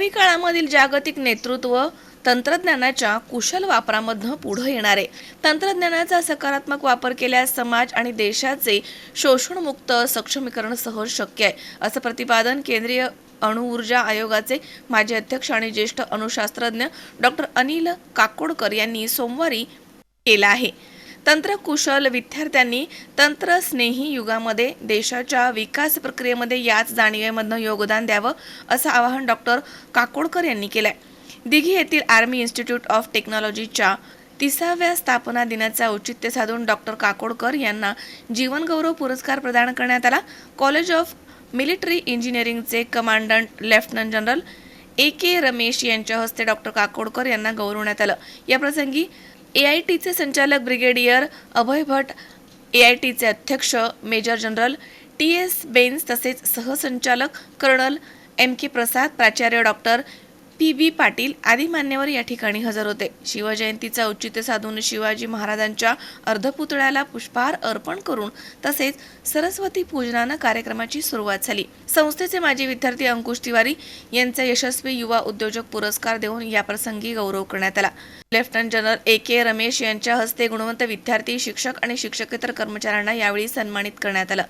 आगामी काळामधील जागतिक नेतृत्व तंत्रज्ञानाच्या कुशल वापरामधनं पुढे येणार आहे. तंत्रज्ञानाचा सकारात्मक वापर केल्यास समाज आणि देशाचे शोषणमुक्त सक्षमीकरण सहज शक्य आहे असं प्रतिपादन केंद्रीय अणुऊर्जा आयोगाचे माजी अध्यक्ष आणि ज्येष्ठ अणुशास्त्रज्ञ डॉक्टर अनिल काकोडकर यांनी सोमवारी केला आहे. तंत्रकुशल विद्यार्थ्यांनी तंत्रस्नेही युगामध्ये देशाच्या विकास प्रक्रियेमध्ये याच जाणीवेमधनं योगदान द्यावं असं आवाहन डॉक्टर काकोडकर यांनी केलंय. दिघी येथील आर्मी इन्स्टिट्यूट ऑफ टेक्नॉलॉजीच्या तिसाव्या स्थापना दिनाचे औचित्य साधून डॉक्टर काकोडकर यांना जीवनगौरव पुरस्कार प्रदान करण्यात आला. College of military इंजिनिअरिंगचे commandant lieutenant general A K Ramesh यांच्या हस्ते डॉक्टर काकोडकर यांना गौरवण्यात आलं. याप्रसंगी ए आय टीचे संचालक brigadier Abhay Bhat A I टीचे अध्यक्ष major general T S Bains तसेच सहसंचालक कर्नल एम के प्रसाद प्राचार्य डॉक्टर पी बी पाटील आदी मान्यवर या ठिकाणी हजर होते. शिवजयंतीचा औचित्य साधून शिवाजी महाराजांच्या अर्धपुतळ्याला पुष्पहार अर्पण करून तसेच सरस्वती पूजनानं कार्यक्रमाची सुरुवात झाली. संस्थेचे माजी विद्यार्थी अंकुश तिवारी यांचा यशस्वी युवा उद्योजक पुरस्कार देऊन याप्रसंगी गौरव करण्यात आला. Lieutenant general A K Ramesh यांच्या हस्ते गुणवंत विद्यार्थी शिक्षक आणि शिक्षकेतर कर्मचाऱ्यांना यावेळी सन्मानित करण्यात आलं.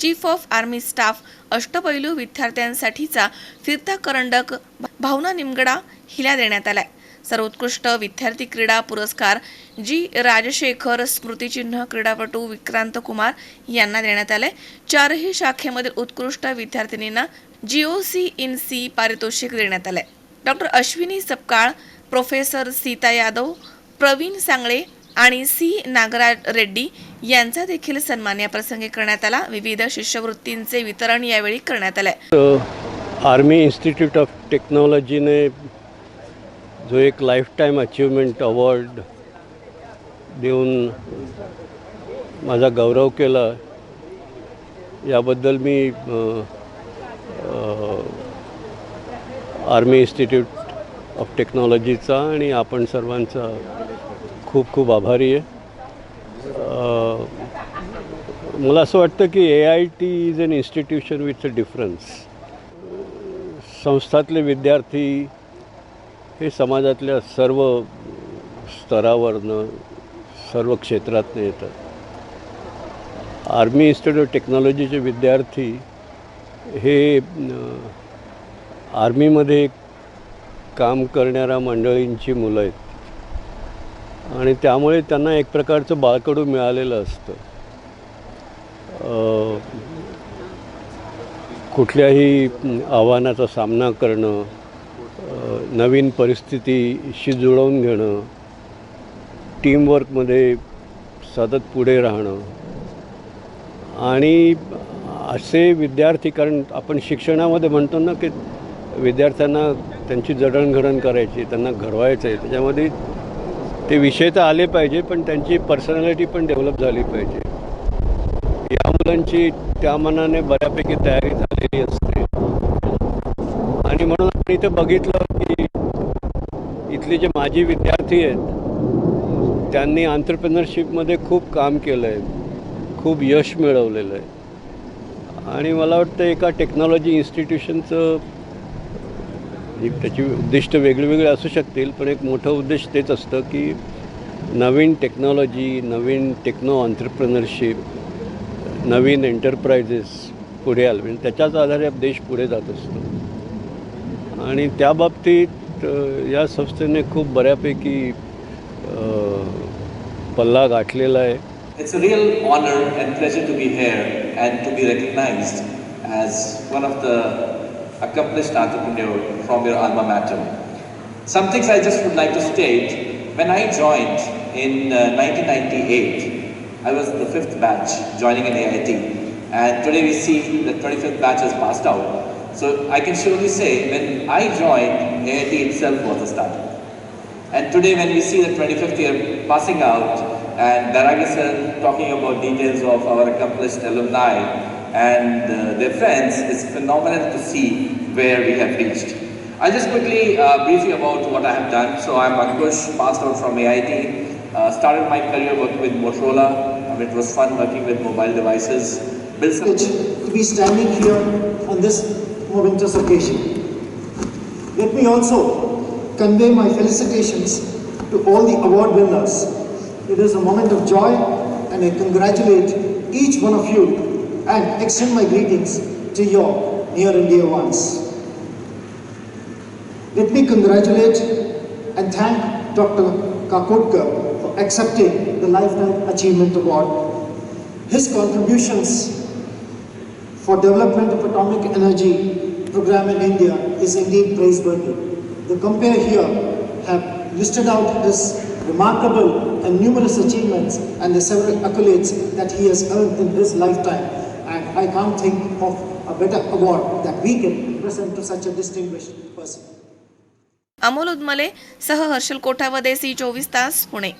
चीफ ऑफ आर्मी स्टाफ अष्टपैलू विद्यार्थ्यांसाठीचा फिरता करंडक भावना निमगडा हिला देण्यात आलाय. सर्वोत्कृष्ट विद्यार्थी क्रीडा पुरस्कार जी राजशेखर स्मृतिचिन्ह क्रीडापटू विक्रांत कुमार यांना देण्यात आलाय. चारही शाखेमधील उत्कृष्ट विद्यार्थिनींना जीओसी इन सी पारितोषिक देण्यात आलंय. डॉक्टर अश्विनी सपकाळ प्रोफेसर सीता यादव प्रवीण सांगळे आणि सी नागराज रेड्डी यांचा देखील सन्मान या प्रसंगी करण्यात आला. विविध शिष्यवृत्तींचे वितरण यावेळी करण्यात आले आर्मी इन्स्टिट्यूट ऑफ टेक्नॉलॉजीने जो एक लाईफ टाईम अचीवमेंट अवॉर्ड देऊन माझा गौरव केला याबद्दल मी आर्मी इन्स्टिट्यूट ऑफ टेक्नॉलॉजीचा आणि आपण सर्वांचा खूप खूप आभारी आहे. मला असं वाटतं की A I T is an institution with a difference संस्थातले विद्यार्थी हे समाजातल्या सर्व स्तरावरनं सर्व क्षेत्रातनं येतात. आर्मी इन्स्टिट्यूट ऑफ टेक्नॉलॉजीचे विद्यार्थी हे आर्मीमध्ये एक काम करणाऱ्या मंडळींची मुलं आहेत. आणि त्यामुळे त्यांना एक प्रकारचं बाळकडू मिळालेलं असतं. कुठल्याही आव्हानाचा सामना करणं नवीन परिस्थितीशी जुळवून घेणं टीमवर्कमध्ये सतत पुढे राहणं. आणि असे विद्यार्थी कारण आपण शिक्षणामध्ये म्हणतो ना की विद्यार्थ्यांना त्यांची जडणघडण करायची त्यांना घडवायचं आहे त्याच्यामध्ये ते विषय तर आले पाहिजे पण त्यांची पर्सनॅलिटी पण डेव्हलप झाली पाहिजे. या मुलांची त्या मनाने बऱ्यापैकी तयारी झालेली असते. आणि म्हणून आपण इथं बघितलं की इथले जे माजी विद्यार्थी आहेत त्यांनी आंतरप्रेनरशिपमध्ये खूप काम केलं आहे खूप यश मिळवलेलं आहे आणि मला वाटतं एका टेक्नॉलॉजी इन्स्टिट्यूशनचं एक त्याची उद्दिष्ट वेगळी असू शकतील पण एक मोठं उद्देश तेच असतं की नवीन टेक्नॉलॉजी नवीन टेक्नो ऑन्टरप्रिनरशिप नवीन एंटरप्राइजेस पुढे आले म्हणजे त्याच्याच आधारे देश पुढे जात असतो. आणि त्या बाबतीत या संस्थेने खूप बऱ्यापैकी पल्ला गाठलेला आहे. It's a real honor and pleasure to be here and to be recognized as one of the accomplished entrepreneur from your alma mater. Some things I just would like to state. When I joined in uh, 1998, I was the fifth batch joining in AIT, and today we see the 25th batch has passed out. So I can surely say when I joined, AIT itself was a startup. And today when we see the 25th year passing out and Daragi sir talking about details of our accomplished alumni and uh, their friends, it's phenomenal to see where we have reached. I'll just quickly uh, brief you about what I have done. So I'm Ankush, passed out from AIT, uh, started my career working with Motorola. Um, it was fun working with mobile devices. Built to be standing here on this momentous occasion. Let me also convey my felicitations to all the award winners. It is a moment of joy and I congratulate each one of you and extend my greetings to your near and dear ones. Let me congratulate and thank Dr. Kakotkar for accepting the Lifetime Achievement Award. His contributions for development of atomic energy program in India is indeed praiseworthy. The compare here have listed out his remarkable and numerous achievements and the several accolades that he has earned in his lifetime. I can't think of a better award that we can present to such a distinguished person. Amol उदमले सह Harshal Kothawade C चोवीस तास पुणे